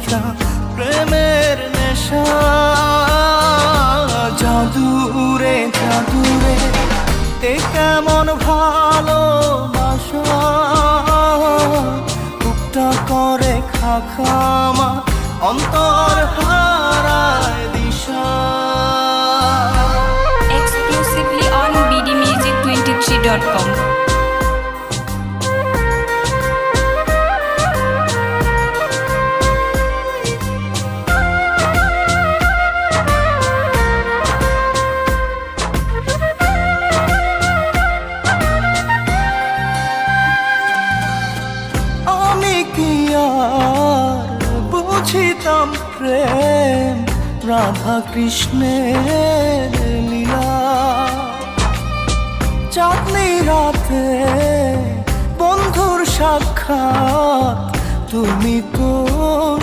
রাইখা প্রেমের নেশা। জাদুরে জাদুরে, এ কেমন ভালোবাসা। বুকটা করে খাখামা অন্তর হারায় দিশা। Exclusively on bdmusic23.com. আমি প্রেম, রাধা কৃষ্ণের লীলা। চাঁদনি রাতে বন্ধুর সাক্ষাৎ তুমি তো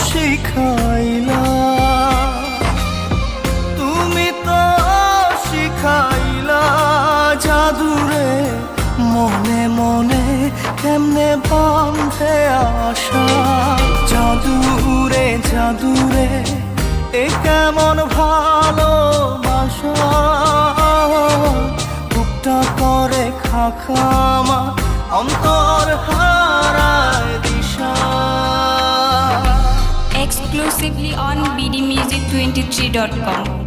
শিখাইলা। তুমি তো শিখাইলা জাদুরে মনে মনে কেমনে বাঁধে আশা। জাদুরে এ কেমন ভালোবাসা বুকটা করে খাখামা অন্তর হারায় দিশা Exclusively on bdmusic23.com. তুমি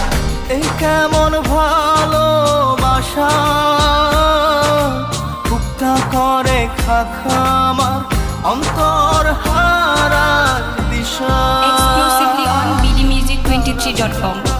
এই কেমন ভালোবাসা বুকটা করে খাখামার অন্তর হারার দিশা থ্রি ডট bdmusic23.com.